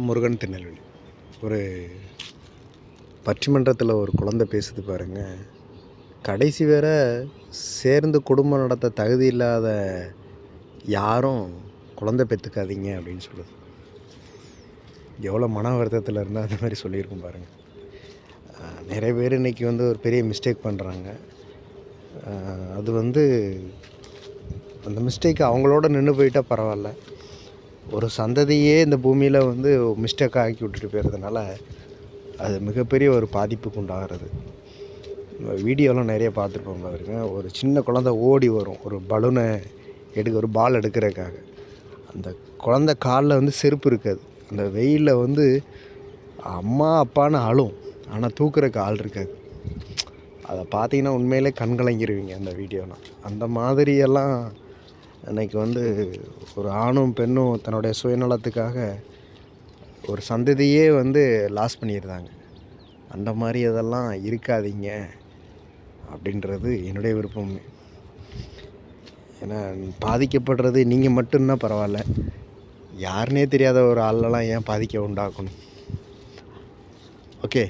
முருகன் திருநெல்வேலி. ஒரு பட்டிமன்றத்தில் ஒரு குழந்தை பேசுது பாருங்கள் கடைசி வேற சேர்ந்து குடும்பம் நடத்த தகுதி இல்லாத யாரும் குழந்தை பெற்றுக்காதீங்க அப்படின்னு சொல்லுது. எவ்வளோ மன வருத்தத்தில் இருந்தால் அந்த மாதிரி சொல்லியிருக்கும் பாருங்கள் நிறைய பேர் இன்றைக்கி வந்து ஒரு பெரிய மிஸ்டேக் பண்ணுறாங்க அது வந்து அந்த மிஸ்டேக் அவங்களோட நின்று போயிட்டால் பரவாயில்ல. ஒரு சந்ததியே இந்த பூமியில் வந்து மிஸ்டேக் ஆக்கி விட்டுட்டு போயிடுறதுனால அது மிகப்பெரிய ஒரு பாதிப்புக்கு உண்டாகிறது. வீடியோலாம் நிறைய பார்த்துருப்போம் பாருங்க. ஒரு சின்ன குழந்தை ஓடி வரும். ஒரு பலூனை எடுக்க ஒரு பால் எடுக்கிறதுக்காக. அந்த குழந்தை காலில் வந்து செருப்பு இருக்காது. அந்த வெயிலில் வந்து அம்மா அப்பான்னு அழும். ஆனால் தூக்குறக்கு ஆள் இருக்காது. அதை பார்த்தீங்கன்னா உண்மையிலே கண்கலங்கிருவீங்க அந்த வீடியோலாம். அந்த மாதிரியெல்லாம் இன்னைக்கு வந்து ஒரு ஆணும் பெண்ணும் தன்னுடைய சுயநலத்துக்காக ஒரு சந்ததியே வந்து லாஸ் பண்ணிடுறாங்க அந்த மாதிரி இதெல்லாம் இருக்காதீங்க அப்படின்றது என்னுடைய விருப்பம். ஏன்னா பாதிக்கப்படுறது நீங்கள் மட்டும்னா பரவாயில்ல. யாருனே தெரியாத ஒரு ஆளெல்லாம் ஏன் பாதிக்க உண்டாக்கணும்? ஓகே.